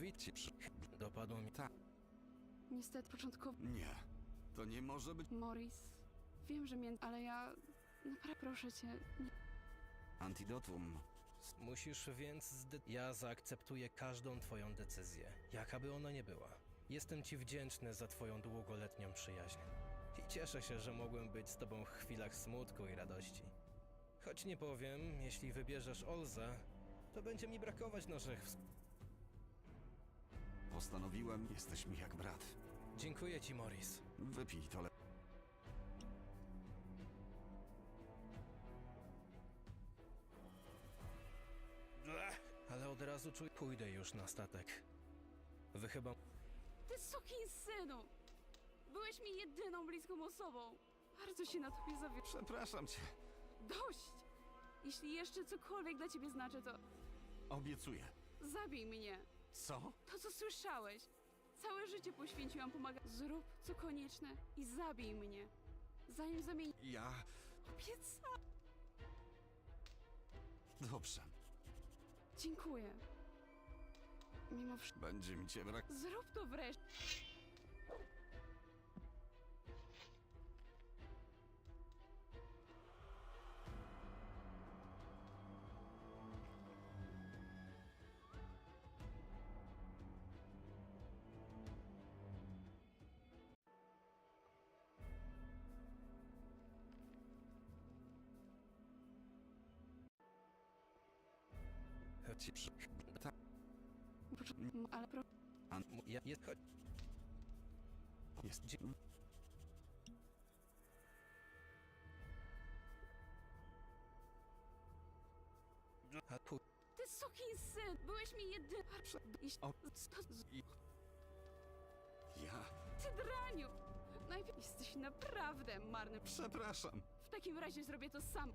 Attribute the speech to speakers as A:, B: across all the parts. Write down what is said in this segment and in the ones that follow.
A: Widzicie, przy... dopadło mi tak.
B: Niestety początkowo...
C: Nie, to nie może być
B: Morris, wiem, że mię... ale ja... Naprawdę proszę cię, nie...
C: antidotum.
A: Musisz więc zde... Ja zaakceptuję każdą twoją decyzję, jaka by ona nie była. Jestem ci wdzięczny za twoją długoletnią przyjaźń. I cieszę się, że mogłem być z tobą w chwilach smutku i radości. Choć nie powiem, jeśli wybierzesz Olzę, to będzie mi brakować naszych...
C: Postanowiłem, jesteś mi jak brat.
A: Dziękuję ci, Morris.
C: Wypij to le...
A: Ale od razu czuję... Pójdę już na statek. Wy chyba...
B: Ty synu! Byłeś mi jedyną bliską osobą. Bardzo się na tobie zawiodłam.
C: Przepraszam cię.
B: Dość! Jeśli jeszcze cokolwiek dla ciebie znaczy, to
C: Obiecuję.
B: zabij mnie.
C: Co?
B: To, co słyszałeś. Całe życie poświęciłam pomagać. Zrób, co konieczne i zabij mnie. Zanim zamieni...
C: Ja...
B: Pieca!
C: Dobrze.
B: Dziękuję. Mimo wszystko...
C: Będzie mi cię brak...
B: Zrób to wreszcie.
C: Ci przy... Tak.
B: Ale pro...
C: An...
A: Ja... Jest... Chodź...
C: Jest...
A: Dzie- A tu...
B: Ty syn! Byłeś mi jedyny... Jeśli...
C: O-. Ja...
B: Ty draniu! Najpierw jesteś naprawdę marny.
C: Przepraszam.
B: W takim razie zrobię to sam.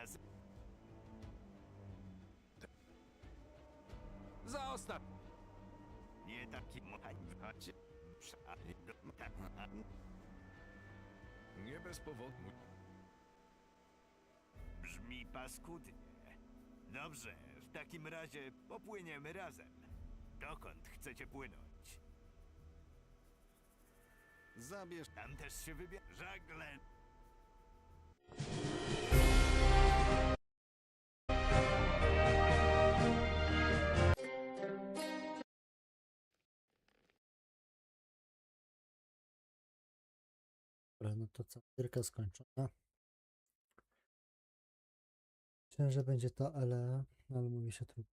D: Naz...
C: Zostaw!
D: Nie taki mochacie.
E: Nie bez powodu.
D: Brzmi paskudnie. Dobrze, w takim razie popłyniemy razem. Dokąd chcecie płynąć?
C: Zabierz...
D: Tam też się wybie... Żagle...
F: Dobra, no to co? Gierka skończona. Myślałem, że będzie to, ale, ale mówi się trudno.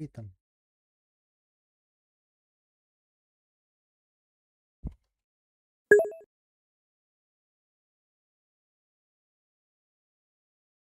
F: Witam.